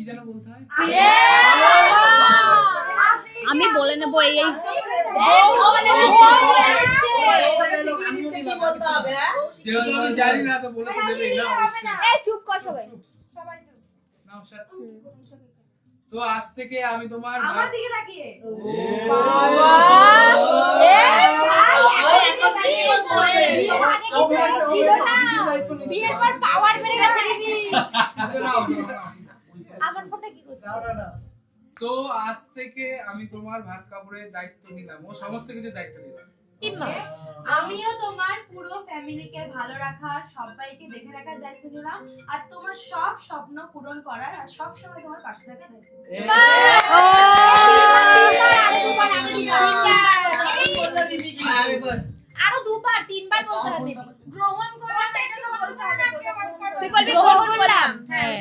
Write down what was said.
কি যেন বলতে হয় আমি বলে নেব এই এই জানি না তো বলে দেবে না অবশ্যই এই চুপ কর সবাই নাও, তো আজ থেকে আমি তোমার আমার দিকে তাকিয়ে বিয়ের পর পাওয়ার বেড়ে গেছে তো আজ থেকে আমি তোমার ভাত কাপড়ের দায়িত্ব নিলাম। ও সমস্ত কিছু দায়িত্ব নিলাম। আমিও তোমার পুরো ফ্যামিলিকে ভালো রাখার সবাইকে দেখে রাখার দায়িত্ব নিলাম। আর তোমার সব স্বপ্ন পূরণ করার আর সব সময় তোমার পাশে থাকার আরও দুবার তিনবার বলতে হবে। গ্রহণ করাটা এটা তো বলতে হবে। তুই বলবি গ্রহণ করলাম? হ্যাঁ